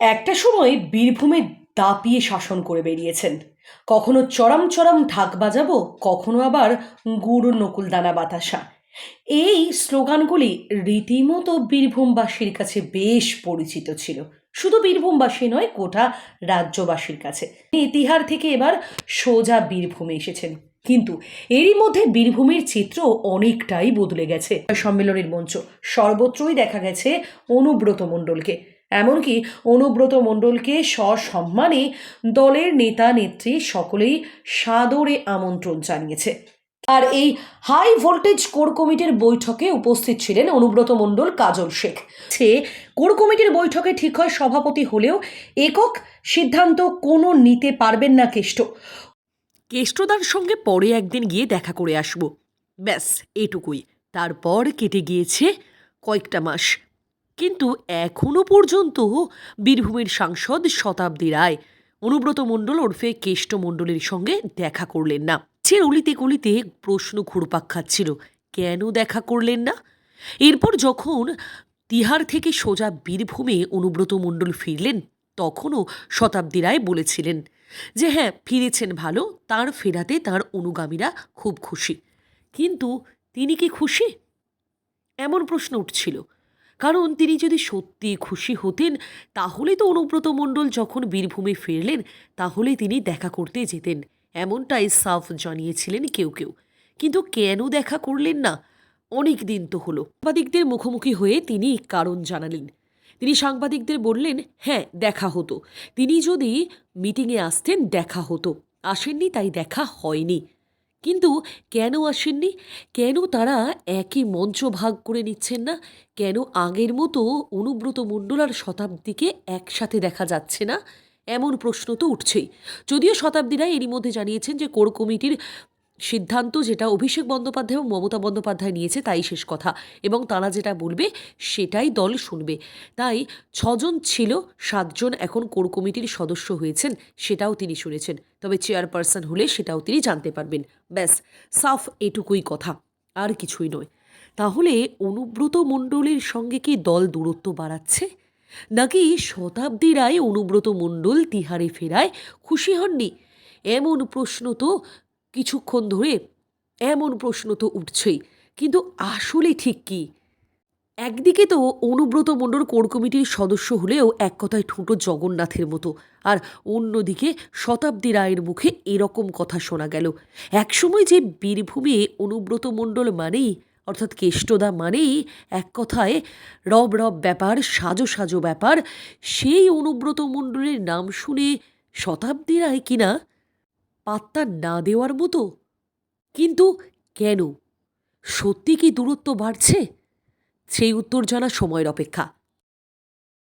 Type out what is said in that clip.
একটা সময় বীরভূমে দাপিয়ে শাসন করে বেরিয়েছেন। কখনো চরম চরম ঢাক বাজাবো, কখনো আবার গুড় নকুলদানা বাতাসা। এই স্লোগানগুলি রীতিমতো বীরভূমবাসীর কাছে বেশ পরিচিত ছিল। শুধু বীরভূমবাসী নয়, গোটা রাজ্যবাসীর কাছে। ইতিহার থেকে এবার সোজা বীরভূমে এসেছেন। কিন্তু এরই মধ্যে বীরভূমের চিত্র অনেকটাই বদলে গেছে। সম্মেলনের মঞ্চ সর্বত্রই দেখা গেছে অনুব্রত মণ্ডলকে এমনকি অনুব্রত মণ্ডলকে সসম্মানে দলের নেতা নেত্রী সকলেই সাদরে আমন্ত্রণ জানিয়েছে। আর এই হাই ভোল্টেজ কোর কমিটির বৈঠকে উপস্থিত ছিলেন অনুব্রত মণ্ডল, কাজল শেখ। সে কোর কমিটির বৈঠকে ঠিক হয় সভাপতি হলেও একক সিদ্ধান্ত কোনো নিতে পারবেন না কেষ্ট। কেষ্টদার সঙ্গে পরে একদিন গিয়ে দেখা করে আসব। ব্যাস, এটুকুই। তারপর কেটে গিয়েছে কয়েকটা মাস। কিন্তু এখনও পর্যন্ত বীরভূমের সাংসদ শতাব্দী রায় অনুব্রত মণ্ডল ওরফে কেষ্ট মণ্ডলের সঙ্গে দেখা করলেন না। সে অলিতে গলিতে প্রশ্ন ঘুরপাক খাচ্ছিল, কেন দেখা করলেন না? এরপর যখন তিহার থেকে সোজা বীরভূমে অনুব্রত মণ্ডল ফিরলেন, তখনও শতাব্দী রায় বলেছিলেন যে হ্যাঁ ফিরেছেন ভালো, তার ফেরাতে তার অনুগামীরা খুব খুশি। কিন্তু তিনি কি খুশি? এমন প্রশ্ন উঠছিল। কারণ তিনি যদি সত্যি খুশি হতেন, তাহলে তো অনুব্রত মণ্ডল যখন বীরভূমে ফিরলেন তাহলে তিনি দেখা করতে যেতেন। এমনটাই সাফ জানিয়েছিলেন কেউ কেউ। কিন্তু কেন দেখা করলেন না? অনেক দিন তো হলো। সাংবাদিকদের মুখোমুখি হয়ে তিনি কারণ জানালেন। তিনি সাংবাদিকদের বললেন হ্যাঁ দেখা হতো। তিনি যদি মিটিংয়ে আসতেন, দেখা হতো। আসেননি, তাই দেখা হয়নি। কিন্তু কেন আসেননি? কেন তারা একই মঞ্চ ভাগ করে নিচ্ছেন না? কেন আগের মতো অনুব্রত মণ্ডল আর শতাব্দীকে একসাথে দেখা যাচ্ছে না? এমন প্রশ্ন তো উঠছেই। যদিও শতাব্দীরা এরই মধ্যে জানিয়েছেন যে কোর কমিটির সিদ্ধান্ত যেটা অভিষেক বন্দ্যোপাধ্যায় এবং মমতা বন্দ্যোপাধ্যায় নিয়েছে, তাই শেষ কথা। এবং তারা যেটা বলবে, সেটাই দল শুনবে। তাই ছজন ছিল, সাতজন এখন কোর কমিটির সদস্য হয়েছেন, সেটাও তিনি শুনেছেন। তবে চেয়ারপারসন হলে সেটাও তিনি জানতে পারবেন। ব্যাস, সাফ এটুকুই কথা, আর কিছুই নয়। তাহলে অনুব্রত মণ্ডলের সঙ্গে কি দল দূরত্ব বাড়াচ্ছে? নাকি শতাব্দী রায় অনুব্রত মণ্ডল তিহারে ফেরায় খুশি হননি? এমন প্রশ্ন তো কিছুক্ষণ ধরে এমন প্রশ্ন তো উঠছেই, কিন্তু আসলে ঠিক কি? একদিকে তো অনুব্রত মণ্ডল কোর কমিটির সদস্য হলেও এক কথায় ঠুঁটো জগন্নাথের মতো, আর অন্যদিকে শতাব্দী রায়ের মুখে এরকম কথা শোনা গেল। একসময় যে বীরভূমে অনুব্রত মণ্ডল মানেই, অর্থাৎ কেষ্টদা মানেই এক কথায় রব রব ব্যাপার, সাজো সাজো ব্যাপার, সেই অনুব্রত মণ্ডলের নাম শুনে শতাব্দী রায় কিনা পাত্তা না দেওয়ার মতো। কিন্তু কেন? সত্যি কি দূরত্ব বাড়ছে? সেই উত্তর জানা সময়ের অপেক্ষা।